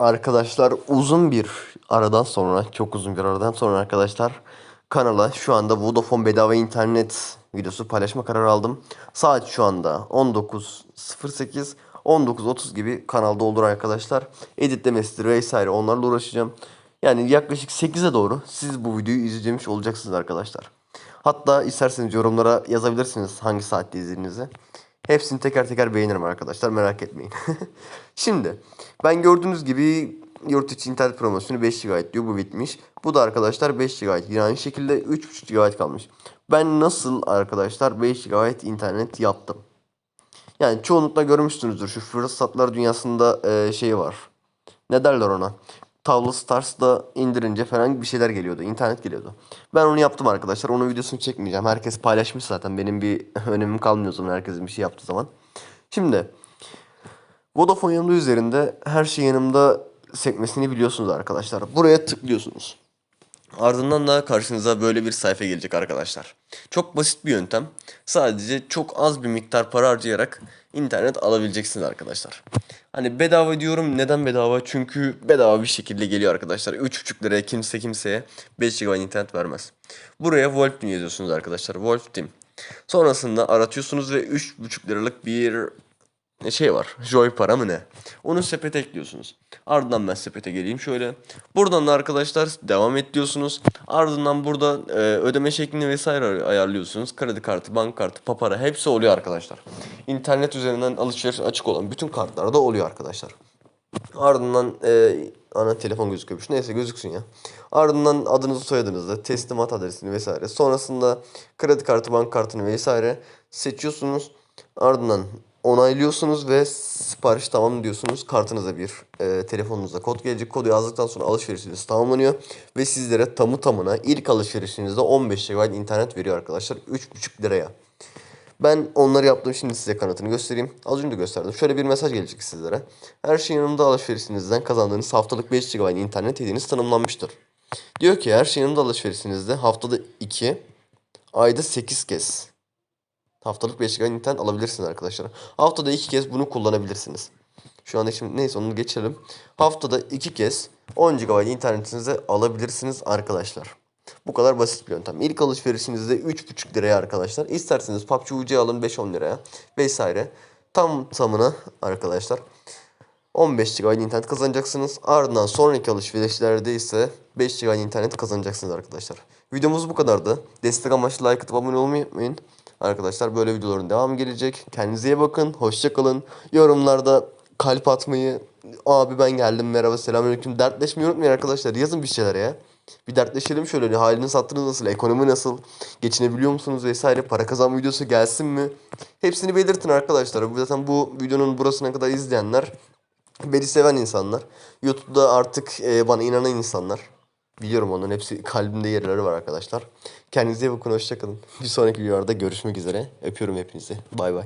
Arkadaşlar uzun bir aradan sonra, çok uzun bir aradan sonra arkadaşlar kanala şu anda Vodafone bedava internet videosu paylaşma kararı aldım. Saat şu anda 19.08, 19.30 gibi kanalda olur arkadaşlar. Editlemesidir vesaire onlarla uğraşacağım. Yani yaklaşık 8'e doğru siz bu videoyu izleyeceğmiş olacaksınız arkadaşlar. Hatta isterseniz yorumlara yazabilirsiniz hangi saatte izlediğinizi. Hepsini teker teker beğenirim arkadaşlar merak etmeyin. Şimdi ben gördüğünüz gibi yurt içi internet promosyonu 5 GB diyor bu bitmiş. Bu da arkadaşlar 5 GB yine aynı şekilde 3.5 GB kalmış. Ben nasıl arkadaşlar 5 GB internet yaptım? Yani çoğunlukla görmüşsünüzdür şu fırsatlar dünyasında e, şey var. Ne derler ona? Tavla Stars'da indirince falan bir şeyler geliyordu. internet geliyordu. Ben onu yaptım arkadaşlar. Onun videosunu çekmeyeceğim. Herkes paylaşmış zaten. Benim bir önemim kalmıyor zaman herkesin bir şey yaptığı zaman. Şimdi Vodafone yanımda üzerinde her şey yanımda sekmesini biliyorsunuz arkadaşlar. Buraya tıklıyorsunuz. Ardından da karşınıza böyle bir sayfa gelecek arkadaşlar. Çok basit bir yöntem. Sadece çok az bir miktar para harcayarak internet alabileceksiniz arkadaşlar. Hani bedava diyorum. Neden bedava? Çünkü bedava bir şekilde geliyor arkadaşlar. 3,5 liraya kimse kimseye 5 GB internet vermez. Buraya Wolf Team yazıyorsunuz arkadaşlar. Wolf Team. Sonrasında aratıyorsunuz ve 3,5 liralık bir şey var. Joy para mı ne? Onu sepete ekliyorsunuz. Ardından ben sepete geleyim şöyle. Buradan da arkadaşlar devam et diyorsunuz. Ardından burada e, ödeme şeklini vesaire ayarlıyorsunuz. Kredi kartı, bank kartı, papara hepsi oluyor arkadaşlar. İnternet üzerinden alışveriş açık olan bütün kartlarda oluyor arkadaşlar. Ardından e, ana telefon gözüküyormuş. Neyse gözüksün ya. Ardından adınızı soyadınızı, teslimat adresini vesaire. Sonrasında kredi kartı, bank kartını vesaire seçiyorsunuz. Ardından onaylıyorsunuz ve sipariş tamam diyorsunuz. Kartınıza bir e, telefonunuza kod gelecek. Kodu yazdıktan sonra alışverişiniz tamamlanıyor. Ve sizlere tamı tamına ilk alışverişinizde 15 GB internet veriyor arkadaşlar. 3,5 liraya. Ben onları yaptım şimdi size kanıtını göstereyim. Az önce gösterdim. Şöyle bir mesaj gelecek sizlere. Her şey yanımda alışverişinizden kazandığınız haftalık 5 GB internet hediyeniz tanımlanmıştır. Diyor ki her şey yanımda alışverişinizde haftada 2, ayda 8 kez haftalık 5 GB internet alabilirsiniz arkadaşlar. Haftada 2 kez bunu kullanabilirsiniz. Şu anda şimdi neyse onu geçelim. Haftada 2 kez 10 GB internetinizi alabilirsiniz arkadaşlar. Bu kadar basit bir yöntem. İlk alışverişinizde 3,5 liraya arkadaşlar. İsterseniz PUBG UC alın 5-10 liraya vesaire. Tam tamına arkadaşlar 15 GB internet kazanacaksınız. Ardından sonraki alışverişlerde ise 5 GB internet kazanacaksınız arkadaşlar. Videomuz bu kadardı. Destek amaçlı like atıp abone olmayı unutmayın. Arkadaşlar böyle videoların devamı gelecek. Kendinize iyi bakın. Hoşça kalın. Yorumlarda kalp atmayı, abi ben geldim merhaba selamünaleyküm dertleşmeyi unutmayın arkadaşlar. Yazın bir şeyler ya. Bir dertleşelim şöyle. Hani haliniz hatırınız nasıl? Ekonomi nasıl? Geçinebiliyor musunuz vesaire? Para kazanma videosu gelsin mi? Hepsini belirtin arkadaşlar. Zaten bu videonun burasına kadar izleyenler beni seven insanlar. YouTube'da artık e, bana inanan insanlar. Biliyorum onların hepsi kalbimde yerleri var arkadaşlar. Kendinize iyi bakın hoşçakalın. Bir sonraki videolarda görüşmek üzere. Öpüyorum hepinizi. Bay bay.